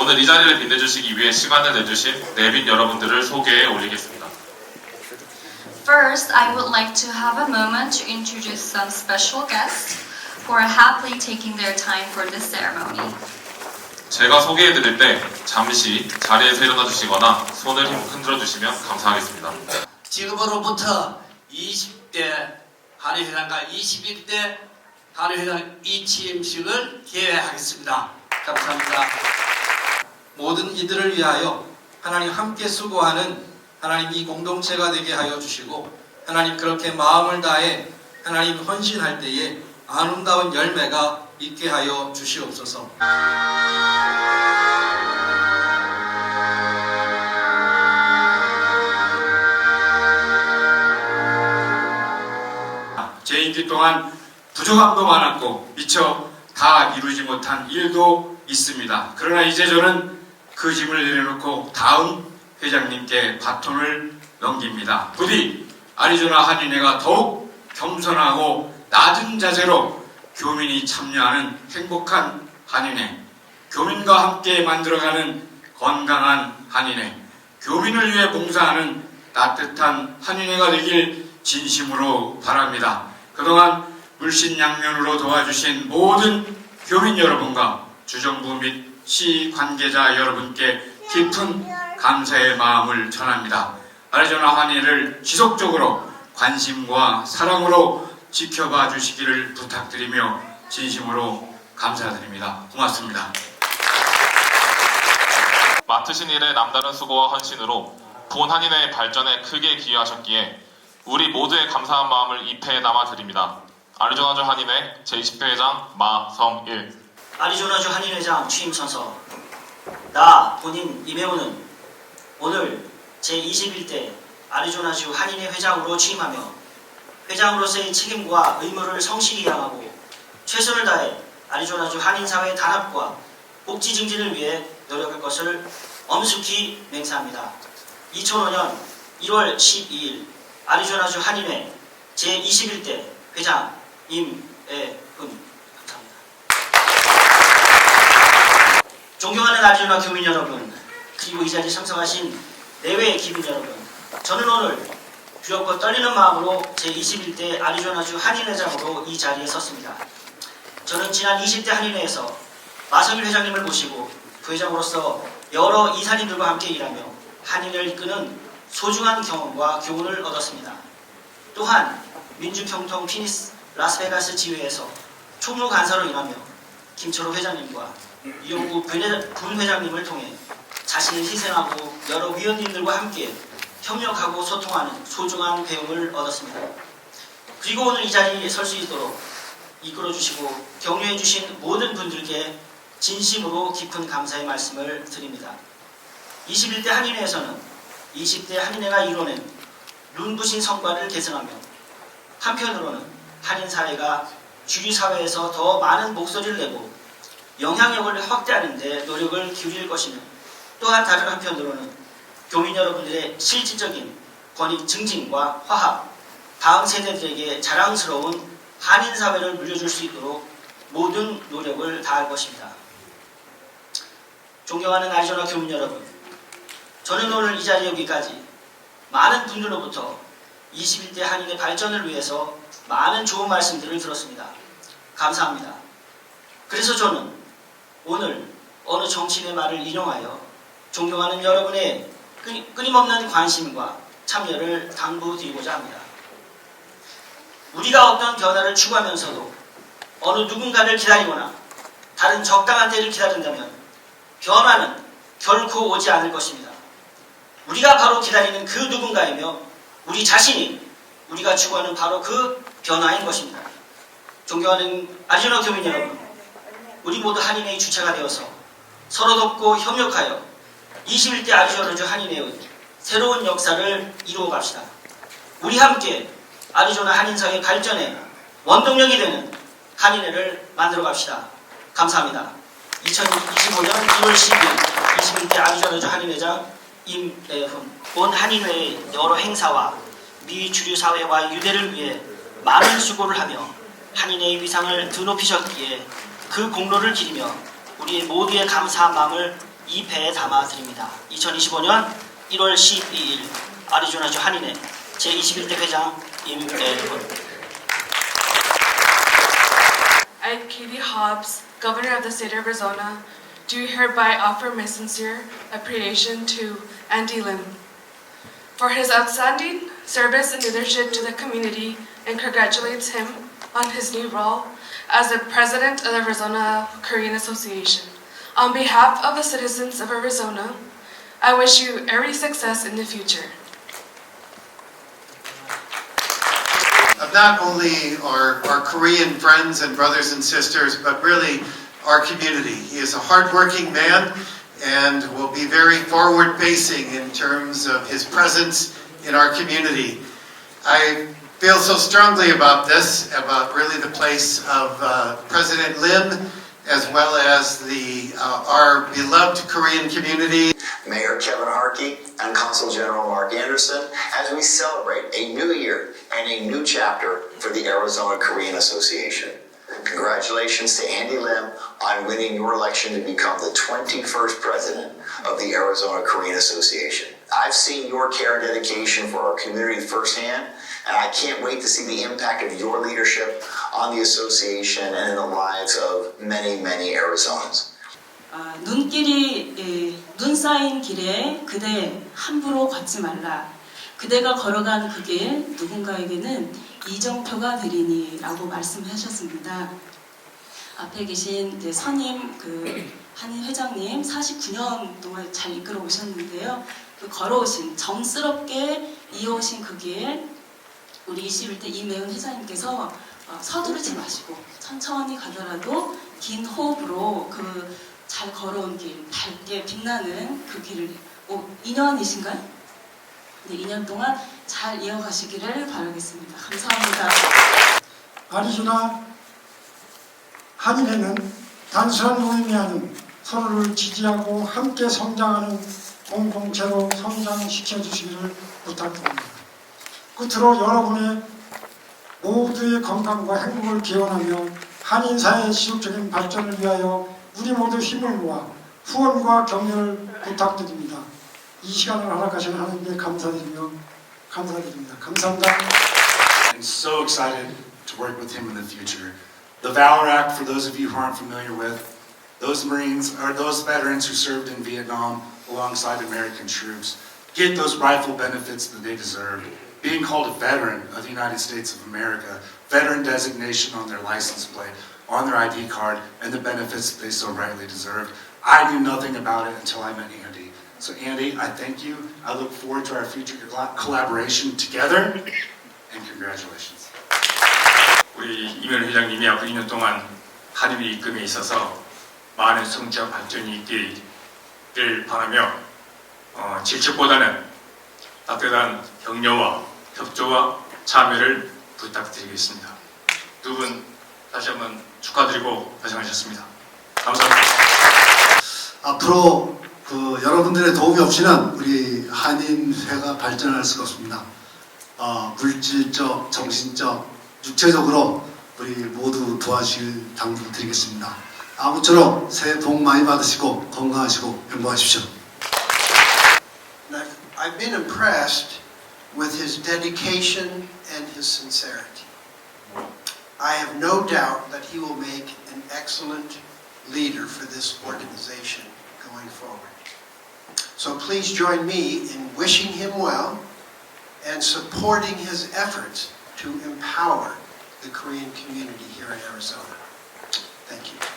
오늘 이 자리를 빛내주시기 위해 시간을 내주신 내빈 여러분들을 소개해 올리겠습니다. First, I would like to have a moment to introduce some special guests who are happily taking their time for this ceremony. 제가 소개해 드릴 때 잠시 자리에서 일어나 주시거나 손을 흔들어 주시면 감사하겠습니다. 지금으로부터 20대 한의회장과 21대 한의회장 이 취임식을 개회하겠습니다. 감사합니다. 모든 이들을 위하여 하나님 함께 수고하는 하나님 이 공동체가 되게 하여 주시고 하나님 그렇게 마음을 다해 하나님 헌신할 때에 아름다운 열매가 있게 하여 주시옵소서. 제 임기 동안 부족함도 많았고 미처 다 이루지 못한 일도 있습니다. 그러나 이제 저는 그 짐을 내려놓고 다음 회장님께 바톤을 넘깁니다. 부디 아리조나 한인회가 더욱 겸손하고 낮은 자세로 교민이 참여하는 행복한 한인회, 교민과 함께 만들어가는 건강한 한인회, 교민을 위해 봉사하는 따뜻한 한인회가 되길 진심으로 바랍니다. 그동안 물신양면으로 도와주신 모든 교민 여러분과 주정부 및 시 관계자 여러분께 깊은 감사의 마음을 전합니다. 아리조나 한인회를 지속적으로 관심과 사랑으로 지켜봐 주시기를 부탁드리며 진심으로 감사드립니다. 고맙습니다. 맡으신 일에 남다른 수고와 헌신으로 본 한인회의 발전에 크게 기여하셨기에 우리 모두의 감사한 마음을 입회에 담아드립니다. 아리조나주 한인회 제20회 회장 마성일 아리조나주 한인회장 취임 선서 나 본인 이매호는 오늘 제21대 아리조나주 한인회 회장으로 취임하며 회장으로서의 책임과 의무를 성실히 다하고 최선을 다해 아리조나주 한인사회 단합과 복지 증진을 위해 노력할 것을 엄숙히 맹세합니다. 2005년 1월 12일 아리조나주 한인회 제21대 회장 임애훈 감사합니다. 존경하는 아리조나 교민 여러분, 그리고 이 자리에 참석하신 내외 기민 여러분, 저는 오늘 두렵고 떨리는 마음으로 제21대 아리조나주 한인회장으로 이 자리에 섰습니다. 저는 지난 20대 한인회에서 마성일 회장님을 모시고 부회장으로서 여러 이사님들과 함께 일하며 한인을 이끄는 소중한 경험과 교훈을 얻었습니다. 또한 민주평통 피니스 라스베가스 지회에서 총무 간사로 일하며 김철호 회장님과 이용구 분회장님을 통해 자신을 희생하고 여러 위원님들과 함께 협력하고 소통하는 소중한 배움을 얻었습니다. 그리고 오늘 이 자리에 설 수 있도록 이끌어 주시고 격려해 주신 모든 분들께 진심으로 깊은 감사의 말씀을 드립니다. 21대 한인회에서는 20대 한인회가 이뤄낸 눈부신 성과를 계승하며 한편으로는 한인 사회가 주류 사회에서 더 많은 목소리를 내고 영향력을 확대하는 데 노력을 기울일 것이며 또한 다른 한편으로는 교민 여러분들의 실질적인 권익 증진과 화합, 다음 세대들에게 자랑스러운 한인 사회를 물려줄 수 있도록 모든 노력을 다할 것입니다. 존경하는 아리조나 교민 여러분, 저는 오늘 이 자리 여기까지 많은 분들로부터 21대 한인의 발전을 위해서 많은 좋은 말씀들을 들었습니다. 감사합니다. 그래서 저는 오늘 어느 정치인의 말을 인용하여 존경하는 여러분의 끊- 끊임없는 관심과 참여를 당부드리고자 합니다. 우리가 어떤 변화를 추구하면서도 어느 누군가를 기다리거나 다른 적당한 때를 기다린다면 변화는 결코 오지 않을 것입니다. 우리가 바로 기다리는 그 누군가이며 우리 자신이 우리가 추구하는 바로 그 변화인 것입니다. 존경하는 아리조나 교민 여러분, 우리 모두 한인회의 주체가 되어서 서로 돕고 협력하여 21대 아리조나주 한인회의 새로운 역사를 이루어 갑시다. 우리 함께 아리조나 한인사회 발전에 원동력이 되는 한인회를 만들어 갑시다. 감사합니다. 2025년 1월 10일 21대 아리조나주 한인회장 임애훈 본 한인회의 여러 행사와 미 주류 사회와 유대를 위해 많은 수고를 하며 한인회의 위상을 드높이셨기에 그 공로를 기리며 우리 모두의 감사한 마음을 2패에 담아 드립니다. 2025년 1월 12일 아리조나주 한인회 제21대 회장 임애훈 I, Katie Hobbs, Governor of the State of Arizona, do hereby offer my sincere appreciation to Andy Lim for his outstanding service and leadership to the community and congratulates him on his new role as the President of the Arizona Korean Association. On behalf of the citizens of Arizona, I wish you every success in the future. of not only our, our Korean friends and brothers and sisters, but really our community. He is a hardworking man and will be very forward facing in terms of his presence in our community. I feel so strongly about this, about really the place of uh, President Lim, as well as the, uh, our beloved Korean community. Mayor Kevin Harkey and Consul General Mark Anderson as we celebrate a new year and a new chapter for the Arizona Korean Association. Congratulations to Andy Lim on winning your election to become the 21st president of the Arizona Korean Association. I've seen your care and dedication for our community firsthand, and I can't wait to see the impact of your leadership on the association and in the lives of many, many Arizonans. 아, 눈길이 예, 눈 쌓인 길에 그대 함부로 걷지 말라. 그대가 걸어간 그 길 누군가에게는 이정표가 되리니라고 말씀하셨습니다. 앞에 계신 이제 선임 그 한인 회장님 49년 동안 잘 이끌어 오셨는데요. 그 걸어오신 정스럽게 이어오신 그 길 우리 21대 이매훈 회장님께서 어, 서두르지 마시고 천천히 가더라도 긴 호흡으로 그 잘 걸어온 길, 밝게 빛나는 그 길을 오, 2년이신가요? 네, 2년 동안 잘 이어가시기를 바라겠습니다. 감사합니다. 아리조나 한인회는 단순한 모임이 아닌 서로를 지지하고 함께 성장하는 공동체로 성장시켜 주시기를 부탁드립니다. 끝으로 여러분의 모두의 건강과 행복을 기원하며 한인사회의 지속적인 발전을 위하여 우리 모두 힘을 모아 후원과 격려를 부탁드립니다. 이 시간을 허락하신 하나님께 감사드리며 감사드립니다. 감사합니다. and so excited to work with him in the future. The Valor Act, for those of you who aren't familiar with, those Marines or those veterans who served in Vietnam alongside American troops get those rightful benefits that they deserve. Being called a veteran of the United States of America, veteran designation on their license plate, on their ID card, and the benefits that they so rightly deserved. I knew nothing about it until I met Andy. So Andy, I thank you. I look forward to our future colla- collaboration together, and congratulations. 우리 이면 회장님이 앞으로 2년 동안 한인회 입금에 있어서 많은 성장 발전이 있기를 바라며 어, 질책보다는 따뜻한 격려와 협조와 참여를 부탁드리겠습니다. 두 분 다시 한번 축하드리고 고생하셨습니다. 감사합니다. 앞으로 그 여러분들의 도움이 없이는 우리 한인회가 발전할 수가 없습니다. 어, 물질적, 정신적, 육체적으로 우리 모두 도와주실 당부드리겠습니다. 아무쪼록 새해 복 많이 받으시고 건강하시고 행복하십시오. I've been impressed with his dedication and his sincerity. I have no doubt that he will make an excellent leader for this organization going forward. So please join me in wishing him well and supporting his efforts to empower the Korean community here in Arizona. Thank you.